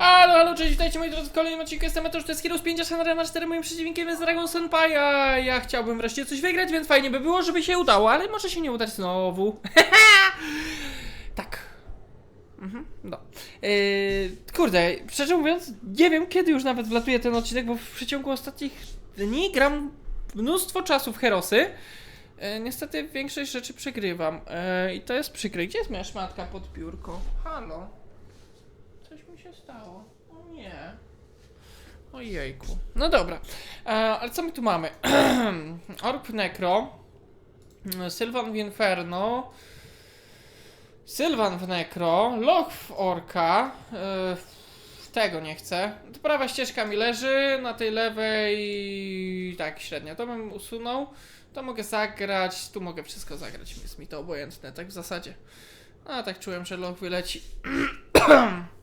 Halo, halo, cześć, witajcie moi drodzy w kolejnym odcinku. Jestem Mateusz, to jest Heroes 5, a Shanra na 4. Moim przeciwnikiem jest Dragon Senpai, a ja chciałbym wreszcie coś wygrać, więc fajnie by było, żeby się udało, ale może się nie udać znowu. tak. Mhm, no. Yy, kurde, szczerze mówiąc, nie wiem kiedy już nawet wlatuje ten odcinek, bo w przeciągu ostatnich dni gram mnóstwo czasu w Herosy. E, niestety większość rzeczy przegrywam e, i to jest przykre. Gdzie jest moja szmatka pod biurko? Halo? Stało. O nie. Ojejku. No dobra. E, ale co my tu mamy? Orb Necro. Sylvan w Inferno. Sylvan w Necro. Loch w Orka. E, tego nie chcę. To prawa ścieżka mi leży, na tej lewej tak średnio. To bym usunął. To mogę zagrać, tu mogę wszystko zagrać, jest mi to obojętne, tak w zasadzie. A tak czułem, że loch wyleci.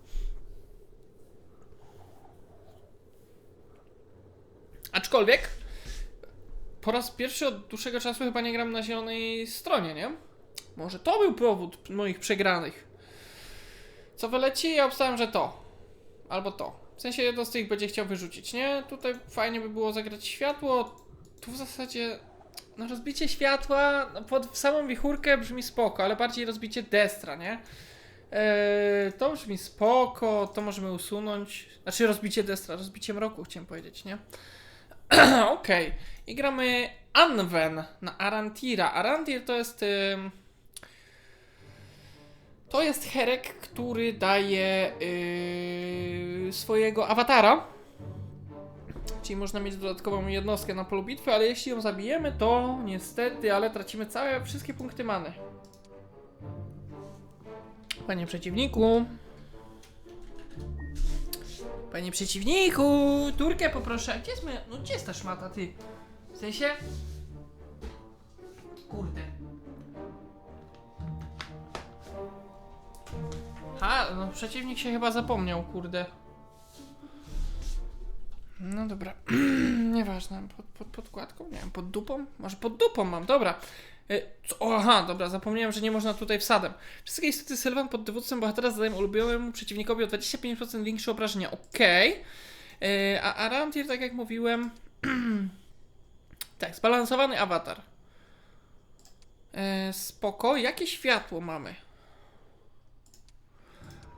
Aczkolwiek po raz pierwszy od dłuższego czasu chyba nie gram na zielonej stronie, nie? Może to był powód moich przegranych. Co wyleci? Ja obstałem, że to. Albo to. W sensie jedno z tych będzie chciał wyrzucić, nie? Tutaj fajnie by było zagrać światło. Tu w zasadzie no rozbicie światła no, pod samą wichurkę brzmi spoko, ale bardziej rozbicie destra, nie? Eee, to brzmi spoko, to możemy usunąć. Znaczy rozbicie destra, rozbicie mroku chciałem powiedzieć, nie? Okej. I gramy Anwen na Arantira. Arantir to jest... to jest Herek, który daje yy, swojego awatara. Czyli można mieć dodatkową jednostkę na polu bitwy, ale jeśli ją zabijemy, to niestety, ale tracimy całe, wszystkie punkty many. Panie przeciwniku. Panie przeciwniku, turkę poproszę. Gdzie jest moja, no gdzie jest ta szmata, ty? W sensie? Kurde. Ha, no przeciwnik się chyba zapomniał, kurde. No dobra, nieważne, pod, pod podkładką? Nie wiem, pod dupą? Może pod dupą mam, dobra. E? O, aha, dobra, zapomniałem, że nie można tutaj wsadem. Wszystkie istoty Sylwan pod dowództwem bohatera zadają ulubionemu przeciwnikowi o 25% większe obrażenia, okej. E, A Arantir, tak jak mówiłem... tak, zbalansowany awatar. E, spoko, jakie światło mamy?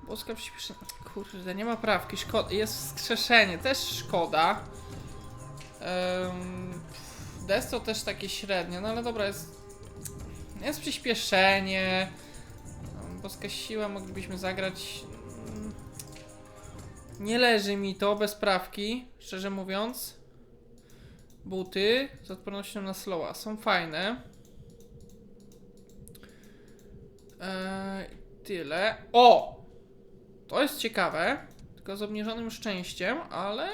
Boska przyspieszenie. Kurde, nie ma prawki. Szkoda. Jest wskrzeszenie, też szkoda. Um, Desto też takie średnie, no ale dobra, jest. Jest przyspieszenie. Boska siła moglibyśmy zagrać. Mm, Nie leży mi to bez prawki, szczerze mówiąc. Buty z odpornością na slowa są fajne. Eee, tyle. O! To jest ciekawe, tylko z obniżonym szczęściem, ale...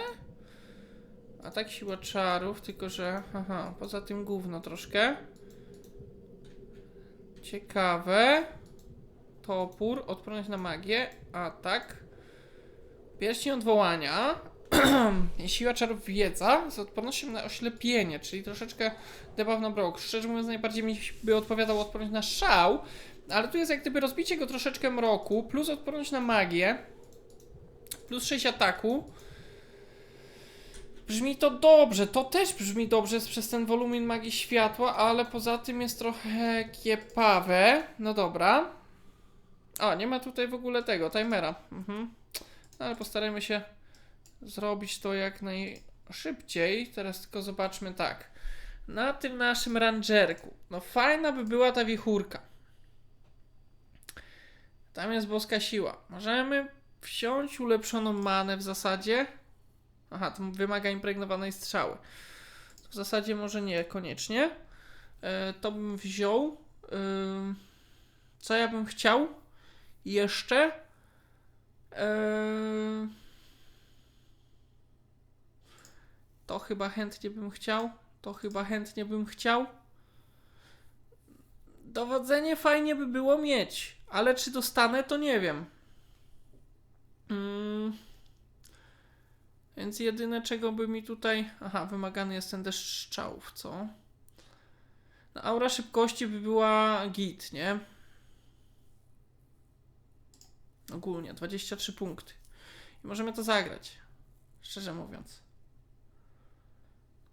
A tak siła czarów, tylko że... Aha, poza tym gówno troszkę. Ciekawe. Topór, odporność na magię, atak. Pierścień odwołania. Siła czarów wiedza z odpornością na oślepienie, czyli troszeczkę debuff na brok. Szczerze mówiąc, najbardziej mi by odpowiadał odporność na szał, ale tu jest jak gdyby rozbicie go troszeczkę mroku, plus odporność na magię, plus 6 ataku. Brzmi to dobrze, to też brzmi dobrze przez ten wolumin magii światła, ale poza tym jest trochę kiepawe. No dobra. O, nie ma tutaj w ogóle tego, timera. Mhm. No, ale postarajmy się zrobić to jak najszybciej. Teraz tylko zobaczmy tak. Na tym naszym rangerku. No fajna by była ta wichurka. Tam jest boska siła. Możemy wziąć ulepszoną manę w zasadzie. Aha, to wymaga impregnowanej strzały. W zasadzie może nie koniecznie. E, to bym wziął. Ym, co ja bym chciał? Jeszcze. E, to chyba chętnie bym chciał. To chyba chętnie bym chciał. Dowodzenie fajnie by było mieć, ale czy dostanę, to nie wiem. Mm. Więc jedyne, czego by mi tutaj. Aha, wymagany jest ten deszcz strzałów, co? No, aura szybkości by była git, nie? Ogólnie 23 punkty. I możemy to zagrać. Szczerze mówiąc.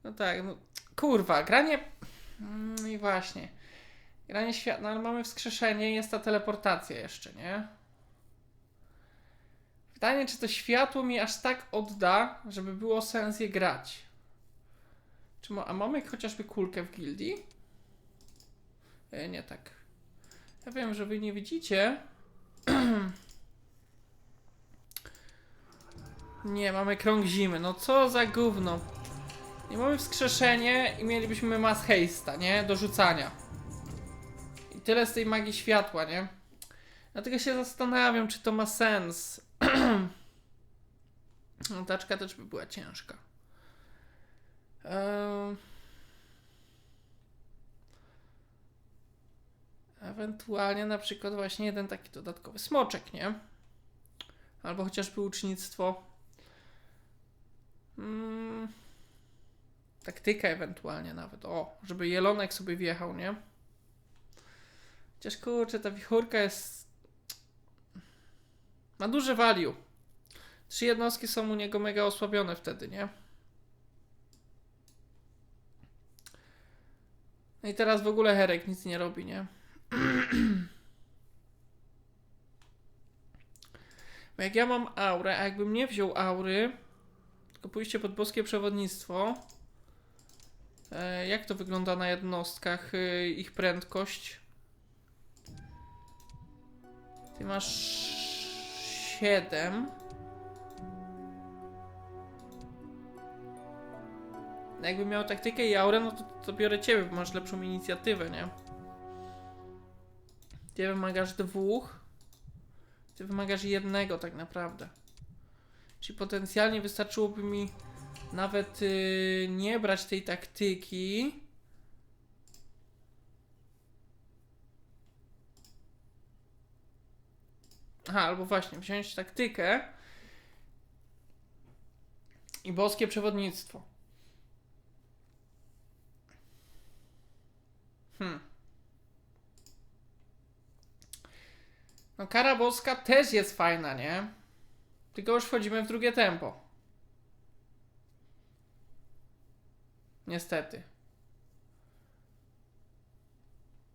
No tak, no kurwa, granie. Mm, I właśnie. Granie świat. No ale mamy wskrzeszenie jest ta teleportacja jeszcze, nie? Pytanie, czy to światło mi aż tak odda, żeby było sens je grać. Czy ma, a mamy chociażby kulkę w gildii? E, nie tak. Ja wiem, że wy nie widzicie. nie, mamy krąg zimy. No co za gówno. Nie mamy wskrzeszenie i mielibyśmy mass haste'a, nie? Do rzucania. I tyle z tej magii światła, nie? Dlatego się zastanawiam, czy to ma sens. No, taczka też by była ciężka. Ewentualnie na przykład właśnie jeden taki dodatkowy smoczek, nie? Albo chociażby ucznictwo. Mm. Taktyka ewentualnie nawet. O, żeby jelonek sobie wjechał, nie? Chociaż kurczę, ta wichurka jest... Ma duże value. Trzy jednostki są u niego mega osłabione wtedy, nie? No i teraz w ogóle Herek nic nie robi, nie? Bo jak ja mam aurę, a jakbym nie wziął aury, tylko pójście pod boskie przewodnictwo, e, jak to wygląda na jednostkach, e, ich prędkość? Ty masz 7. Jakbym miał taktykę i aurę, no to, to biorę ciebie, bo masz lepszą inicjatywę, nie? Ty wymagasz dwóch. Ty wymagasz jednego tak naprawdę. Czyli potencjalnie wystarczyłoby mi nawet yy, nie brać tej taktyki. Aha, albo właśnie wziąć taktykę i boskie przewodnictwo. Hmm. No kara boska też jest fajna, nie? Tylko już wchodzimy w drugie tempo. Niestety.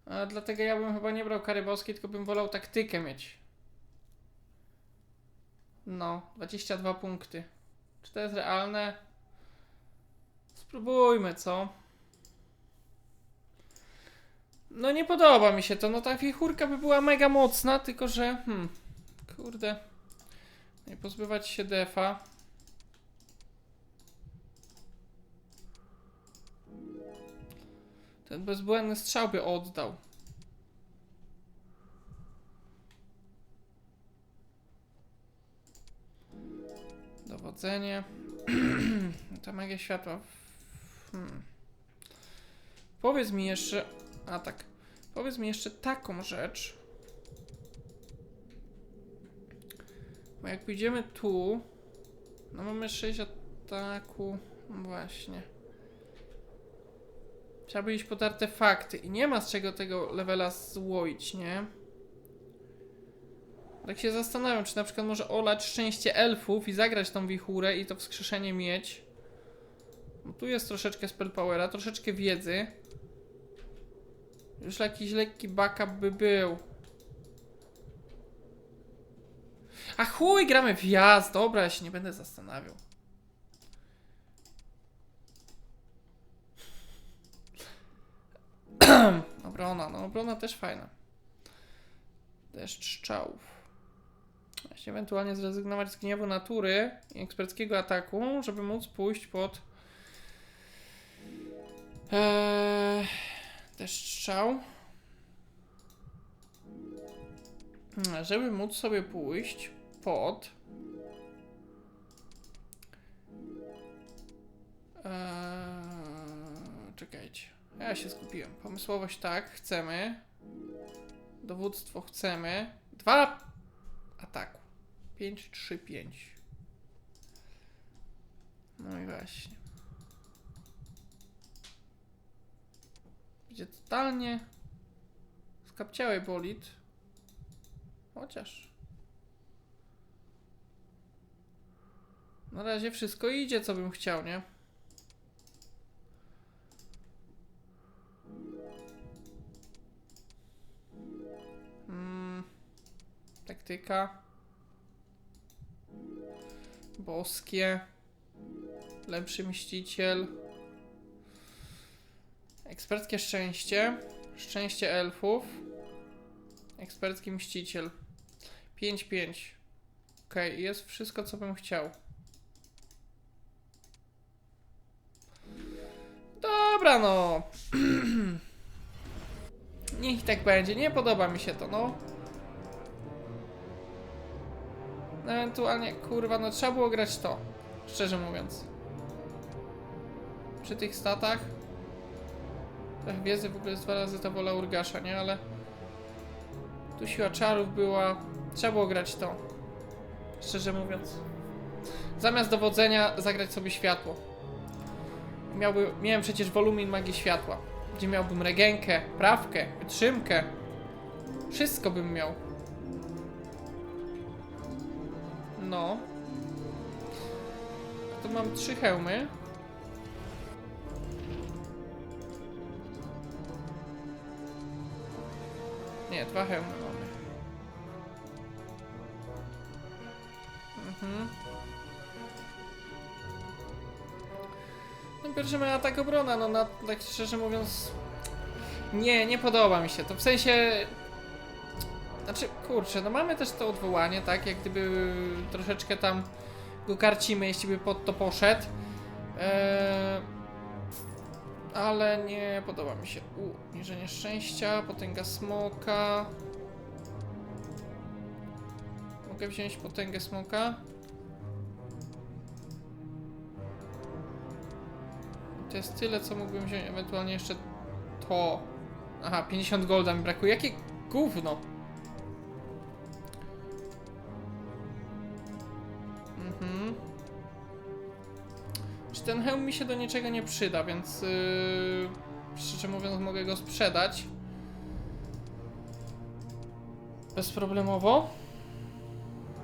A dlatego ja bym chyba nie brał kary boskiej, tylko bym wolał taktykę mieć. No, 22 punkty. Czy to jest realne? Spróbujmy, co? No nie podoba mi się to, no ta wichurka by była mega mocna, tylko że, hmm, kurde, nie pozbywać się defa. Ten bezbłędny strzał by oddał. Dowodzenie. Ta magia światła. Hmm. Powiedz mi jeszcze. A tak. Powiedz mi jeszcze taką rzecz. Bo jak pójdziemy tu. No mamy 6 ataku. No właśnie. Trzeba by iść pod artefakty. I nie ma z czego tego levela złoić, nie? Tak się zastanawiam, czy na przykład może olać szczęście elfów i zagrać tą wichurę i to wskrzeszenie mieć. Bo tu jest troszeczkę spell powera, troszeczkę wiedzy. Już jakiś lekki backup by był. A chuj, gramy w jazd. Dobra, ja się nie będę zastanawiał. obrona, no obrona też fajna. Deszcz strzałów. Właśnie ewentualnie zrezygnować z gniewu natury i eksperckiego ataku, żeby móc pójść pod eee, deszcz strzał. Żeby móc sobie pójść pod eee, czekajcie. Ja się skupiłem. Pomysłowość tak, chcemy. Dowództwo chcemy. Dwa ataku. 5, 3, 5. No i właśnie. Będzie totalnie skapciały bolid. Chociaż. Na razie wszystko idzie, co bym chciał, nie? Mm, taktyka. Boskie. Lepszy mściciel. Eksperckie szczęście. Szczęście elfów. Ekspercki mściciel. 5-5. Okej, jest wszystko, co bym chciał. Dobra, no. Niech tak będzie. Nie podoba mi się to, no. Ewentualnie, kurwa, no trzeba było grać to. Szczerze mówiąc. Przy tych statach. Trochę wiedzy w ogóle jest dwa razy ta wola Urgasza, nie? Ale. Tu siła czarów była. Trzeba było grać to. Szczerze mówiąc. Zamiast dowodzenia zagrać sobie światło. Miałby, miałem przecież wolumin magii światła. Gdzie miałbym regenkę, prawkę, wytrzymkę. Wszystko bym miał. No. Tu mam trzy hełmy. Nie, dwa hełmy mamy. Mhm. No pierwszy ma atak obrona, no na, tak szczerze mówiąc... Nie, nie podoba mi się to, w sensie... Znaczy, kurczę, no mamy też to odwołanie, tak, jak gdyby troszeczkę tam go karcimy, jeśli by pod to poszedł. Eee, ale nie podoba mi się. U, niżenie szczęścia, potęga smoka. Mogę wziąć potęgę smoka? To jest tyle, co mógłbym wziąć, ewentualnie jeszcze to. Aha, 50 golda mi brakuje. Jakie gówno! Ten hełm mi się do niczego nie przyda, więc yy, szczerze mówiąc mogę go sprzedać. Bezproblemowo.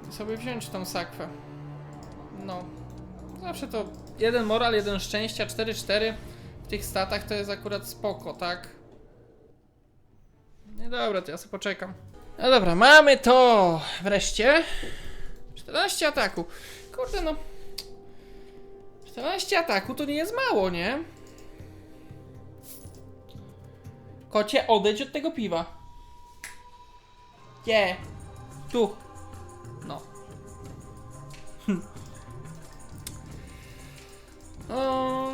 I sobie wziąć tą sakwę. No. Zawsze to jeden moral, jeden szczęścia, 4-4 w tych statach to jest akurat spoko, tak? Nie dobra, to ja sobie poczekam. No dobra, mamy to wreszcie. 14 ataku. Kurde no. 14 ataku to nie jest mało, nie? Kocie, odejdź od tego piwa. Gdzie? Tu. No. O...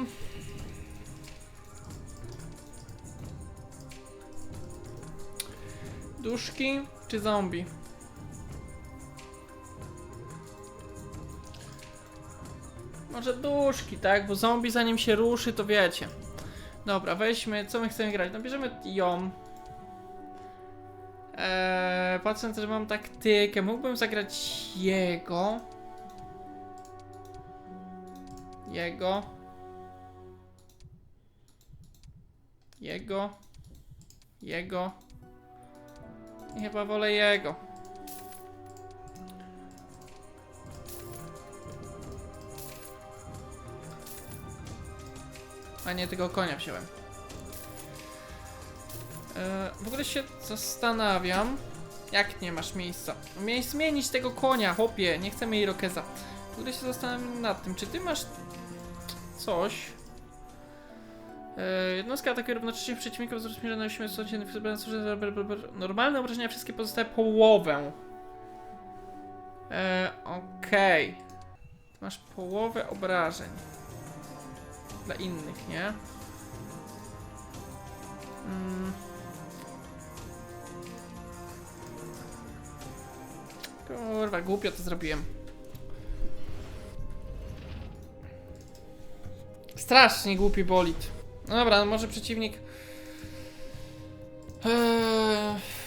Duszki czy zombie? Może duszki, tak? Bo zombie zanim się ruszy, to wiecie. Dobra, weźmy, co my chcemy grać? No bierzemy ją. Eee, patrząc, że mam taktykę, mógłbym zagrać jego. Jego. Jego. Jego. I chyba wolę jego. A nie, tego konia wziąłem. E, w ogóle się zastanawiam, jak nie masz miejsca. Miałeś zmienić tego konia, chłopie, nie chcemy Irokeza. W ogóle się zastanawiam nad tym, czy ty masz coś. E, jednostka atakuje równocześnie przeciwników z rozmiarem 8 codziennych Normalne obrażenia wszystkie pozostałe połowę. E, Okej. Masz połowę obrażeń dla innych, nie? Mm. Kurwa, głupio to zrobiłem. Strasznie głupi bolid. No dobra, no może przeciwnik... Eee...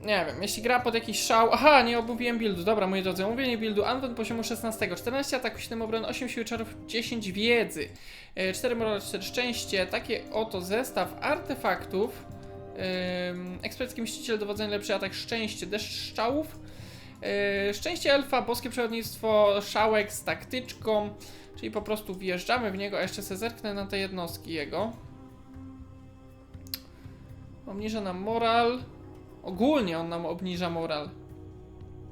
Nie wiem, jeśli gra pod jakiś szał. Aha, nie omówiłem buildu. Dobra, moi drodzy, omówienie buildu. Anton poziomu 16. 14 ataku, 7 obron, 8 siły czarów, 10 wiedzy. E, 4 moral, 4 szczęście. Takie oto zestaw artefaktów. Ekspercki mściciel, dowodzenie, lepszy atak, szczęście, deszcz strzałów. Yy, szczęście elfa, boskie przewodnictwo, szałek z taktyczką, czyli po prostu wjeżdżamy w niego, a jeszcze se zerknę na te jednostki jego. Obniża nam moral. Ogólnie on nam obniża moral.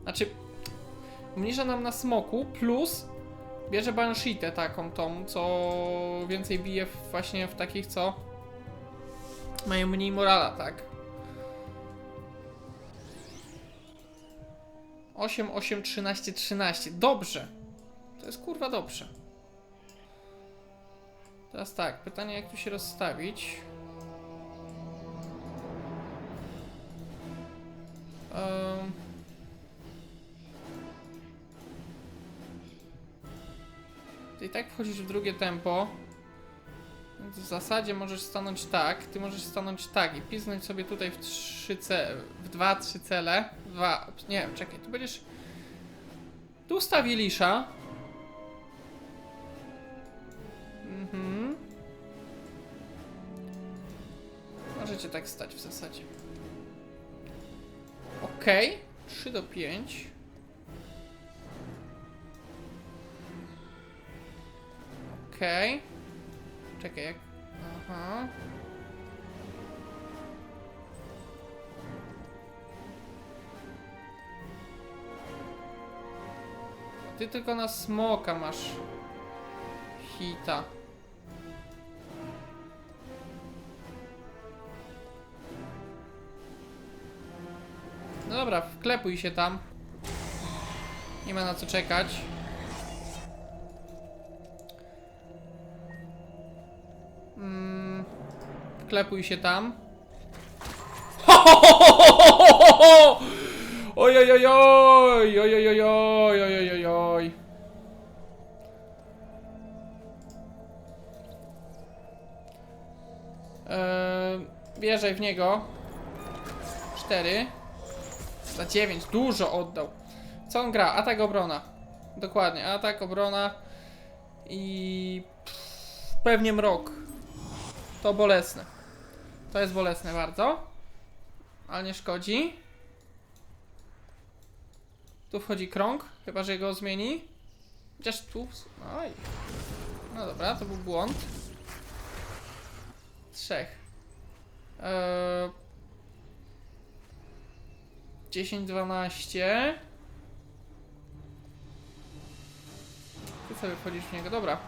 Znaczy, obniża nam na smoku, plus bierze Banshitę taką tą, co więcej bije właśnie w takich, co mają mniej morala, tak? 8, 8, 13, 13. Dobrze. To jest kurwa dobrze. Teraz tak, pytanie jak tu się rozstawić. Ty i tak wchodzisz w drugie tempo. Więc w zasadzie możesz stanąć tak, ty możesz stanąć tak i piznąć sobie tutaj w trzy ce w dwa, trzy cele. Dwa, nie czekaj, tu będziesz... Tu ustawi Lisza. Mhm. Możecie tak stać w zasadzie. Okej. 3 do 5. Okej. Czekaj, jak... Aha. Ty tylko na smoka masz hita. Dobra, wklepuj się tam. Nie ma na co czekać. Mm, wklepuj się tam. Oj, oj, oj, oj, oj, oj, oj, oj, oj, oj. Eee, wjeżdżaj w niego. Cztery. Za 9, dużo oddał. Co on gra? Atak obrona. Dokładnie, atak obrona i pewnie mrok. To bolesne. To jest bolesne bardzo. Ale nie szkodzi. Tu wchodzi krąg, chyba że go zmieni. Chociaż tu. Oj. No dobra, to był błąd. Trzech. Eee, 10, 12. Ty sobie wchodzisz w niego, dobra.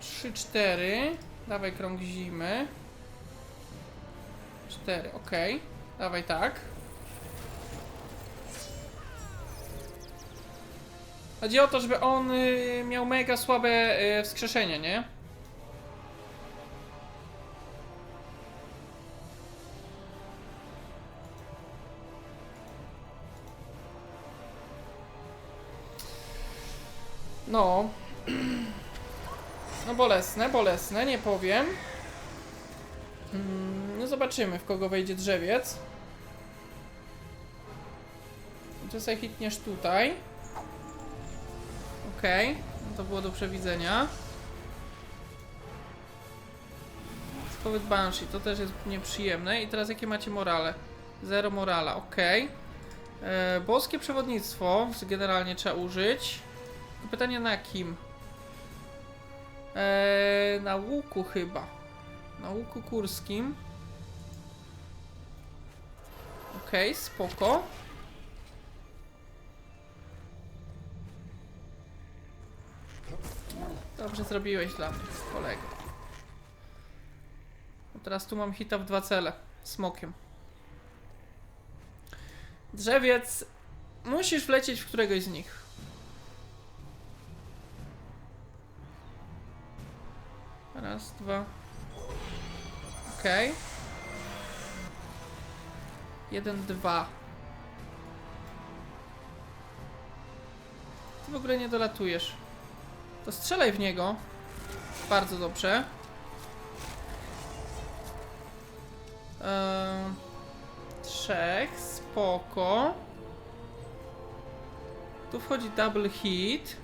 3, 4. Dawaj krąg zimy. 4, ok. Dawaj tak. Chodzi o to, żeby on y, miał mega słabe y, wskrzeszenie, nie? No. No bolesne, bolesne, nie powiem. Mm, No zobaczymy, w kogo wejdzie drzewiec. Czy sobie hitniesz tutaj. Okej, no to było do przewidzenia. Spowiedź Banshee, to też jest nieprzyjemne. I teraz jakie macie morale? Zero morala, okej. E, Boskie przewodnictwo generalnie trzeba użyć. Pytanie na kim? Eee, na łuku chyba. Na łuku kurskim. Okej, spoko. Dobrze zrobiłeś dla mnie, kolego. Teraz tu mam hita w dwa cele. Smokiem. Drzewiec. Musisz wlecieć w któregoś z nich. Raz, dwa. Okej. Jeden, dwa. Ty w ogóle nie dolatujesz. To strzelaj w niego. Bardzo dobrze. Eee, trzech, spoko. Tu wchodzi double hit.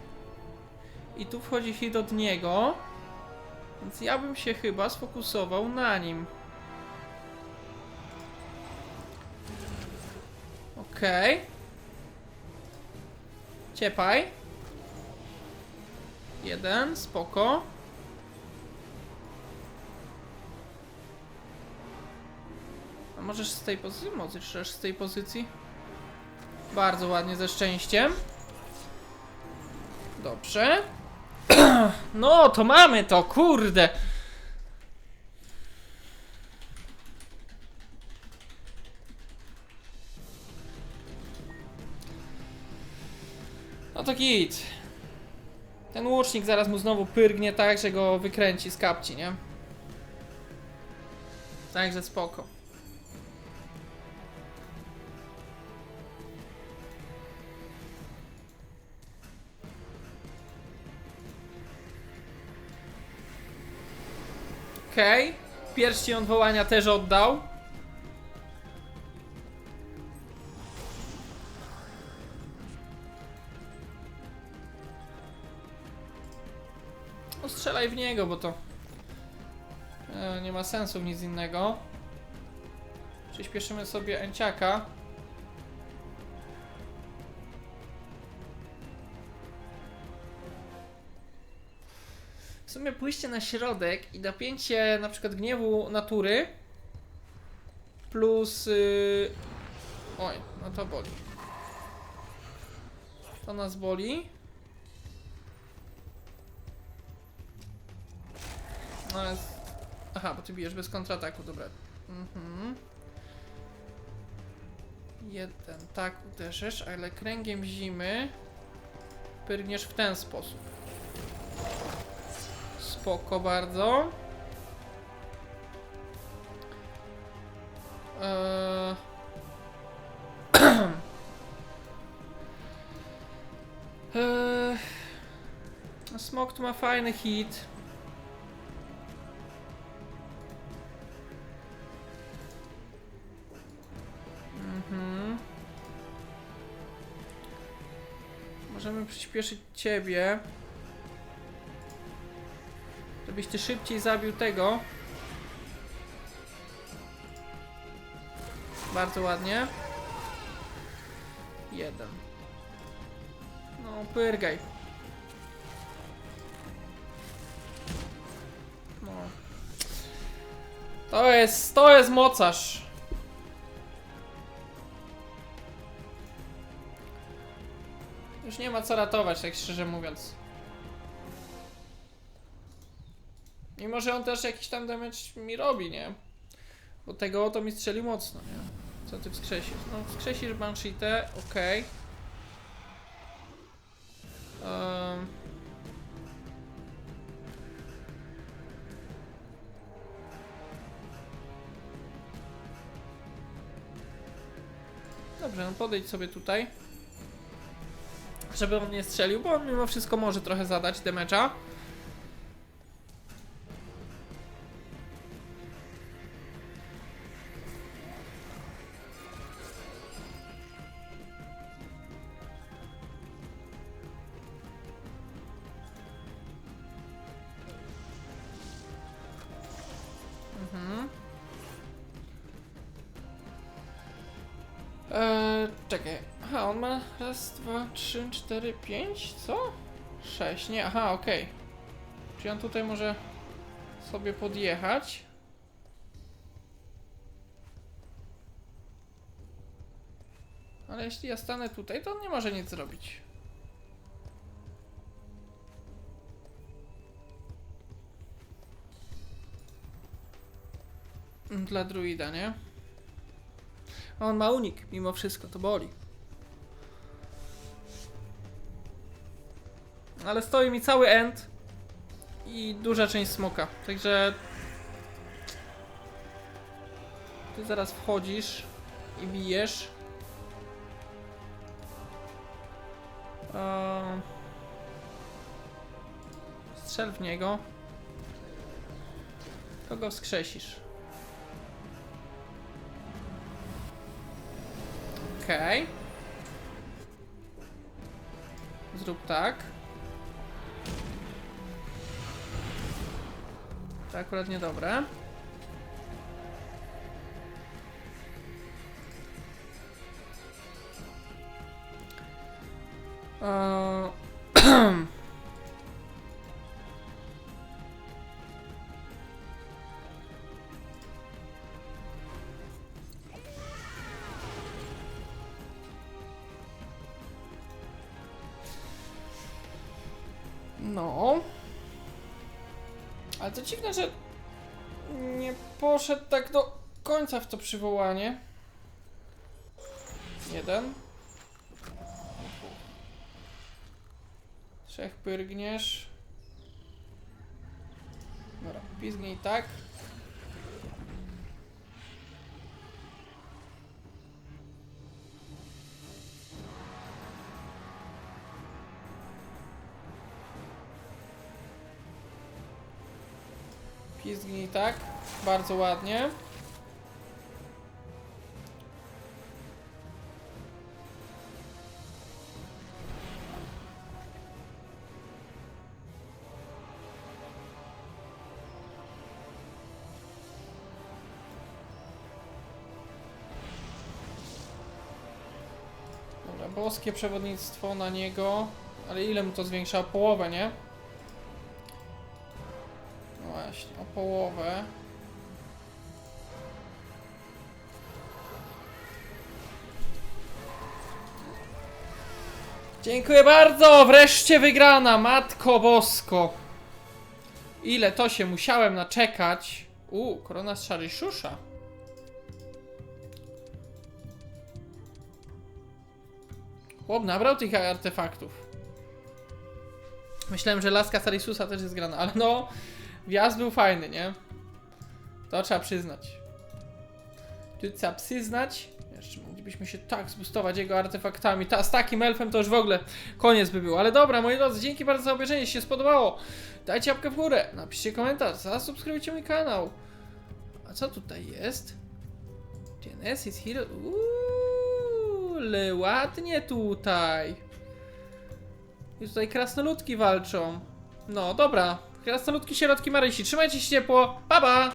I tu wchodzi hit od niego. Więc ja bym się chyba sfokusował na nim. Okej. Ciepaj. Jeden, spoko. A możesz z tej pozycji? Możesz z tej pozycji? Bardzo ładnie, ze szczęściem. Dobrze. No, to mamy to, kurde. No to git. Ten łucznik zaraz mu znowu pyrgnie tak, że go wykręci z kapci, nie? Także spoko. Okej. Pierścień odwołania też oddał. No strzelaj w niego, bo to e, nie ma sensu w nic innego. Przyspieszymy sobie Enciaka. Sumie pójście na środek i napięcie na przykład gniewu natury plus... Yy... Oj, no to boli. To nas boli. No jest... Aha, bo ty bijesz bez kontrataku, dobra. Mhm. Jeden, tak uderzysz, ale kręgiem zimy pyrgniesz w ten sposób. Spoko bardzo. Eee... eee... Smok tu ma fajny hit. Mhm. Możemy przyspieszyć ciebie. Żebyś ty szybciej zabił tego. Bardzo ładnie. Jeden. No, pyrgaj. No. To jest, to jest mocarz. Już nie ma co ratować, tak szczerze mówiąc. Mimo, że on też jakiś tam damage mi robi, nie? Bo tego oto mi strzeli mocno, nie? Co ty wskrzesisz? No, wskrzesisz Banshee, okej. Ehm. Dobrze, no podejdź sobie tutaj. Żeby on nie strzelił, bo on mimo wszystko może trochę zadać damage'a. 3, 4, 5, co? 6, nie, aha, okej. Okay. Czyli on tutaj może sobie podjechać. Ale jeśli ja stanę tutaj, to on nie może nic zrobić. Mm, dla druida, nie? On ma unik, mimo wszystko, to boli. Ale stoi mi cały end i duża część smoka, także ty zaraz wchodzisz i bijesz. Eee, Strzel w niego. Kogo wskrzesisz? Okej. Zrób tak. To akurat niedobre. Eee... To dziwne, że nie poszedł tak do końca w to przywołanie. Jeden. Trzech pyrgniesz. Dobra, pizgnij tak. Pizgnij tak. Bardzo ładnie. Dobra, boskie przewodnictwo na niego. Ale ile mu to zwiększa? Połowę, nie? Połowę. Dziękuję bardzo! Wreszcie wygrana! Matko Bosko! Ile to się musiałem naczekać? U, korona z Szariszusza. Chłop nabrał tych artefaktów. Myślałem, że laska Sarisusa też jest grana, ale no, wjazd był fajny, nie? To trzeba przyznać. Tu trzeba przyznać. Jeszcze moglibyśmy się tak zbustować jego artefaktami. Ta, z takim elfem to już w ogóle koniec by był. Ale dobra, moi drodzy, dzięki bardzo za obejrzenie. Jeśli się spodobało, dajcie łapkę w górę, napiszcie komentarz, zasubskrybujcie mój kanał. A co tutaj jest? Genesis Hero. Uuu, ładnie tutaj. I tutaj krasnoludki walczą. No, dobra. Krasnoludki, środki Marysi. Trzymajcie się ciepło. Pa, pa!